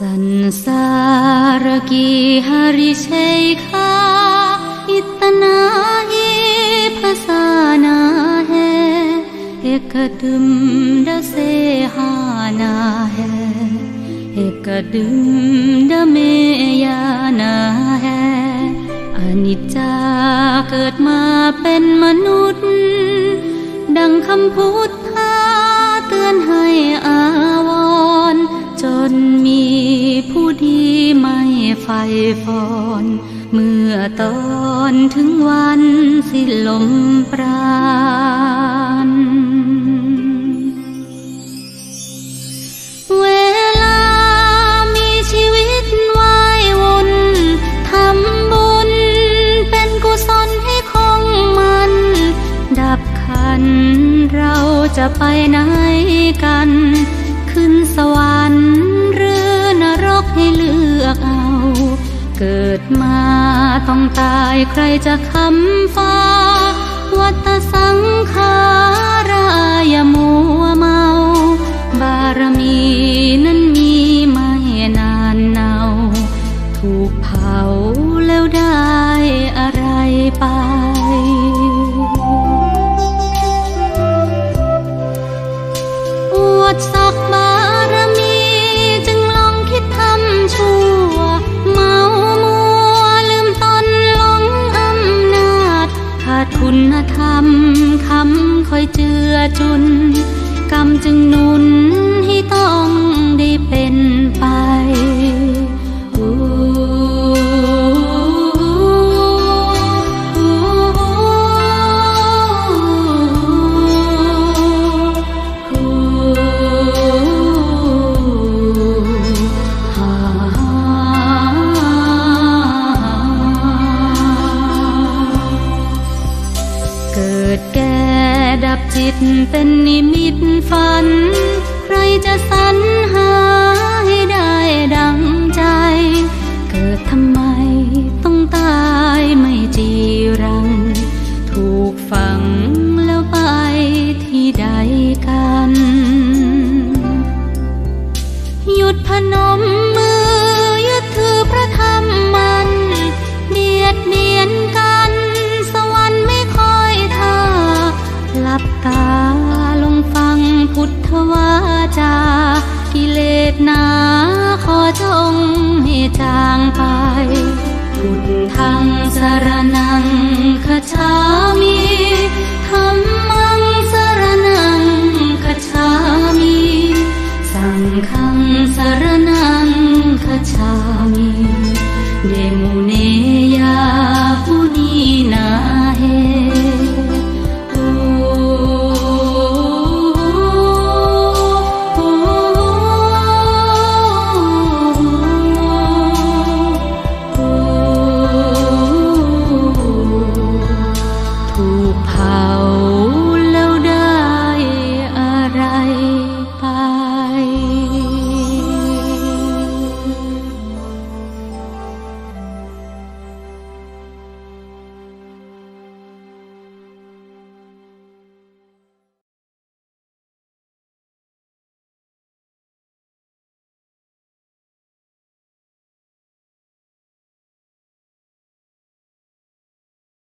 संसार की हरि शेखा इतना ही फसाना है एक दुम्ड से हाना है एक दुम्ड में आना है อนิจจาเกิดมาเป็นมนุษย์ ดังคำพุทธาเตือนให้อาว นมีผู้ดีไม่ไฟฟอน เมื่อตอนถึงวันสิ้นลมปราณเวลามีชีวิตวายวนทำบุญเป็นกุศลให้คงมัน ดับขันเราจะไปไหนกัน ขึ้นสวรรค์ อกเอา เกิดมาต้องตายใครจะคำฟ้า วัตสังขาร คุณธรรมคำคอยเจือจุน กรรมจึงนุนให้ต้องได้เป็นไป จิตเป็นนิมิตฝัน ตาลงฟังพุทธวาจากิเลสนาขอจงให้จาง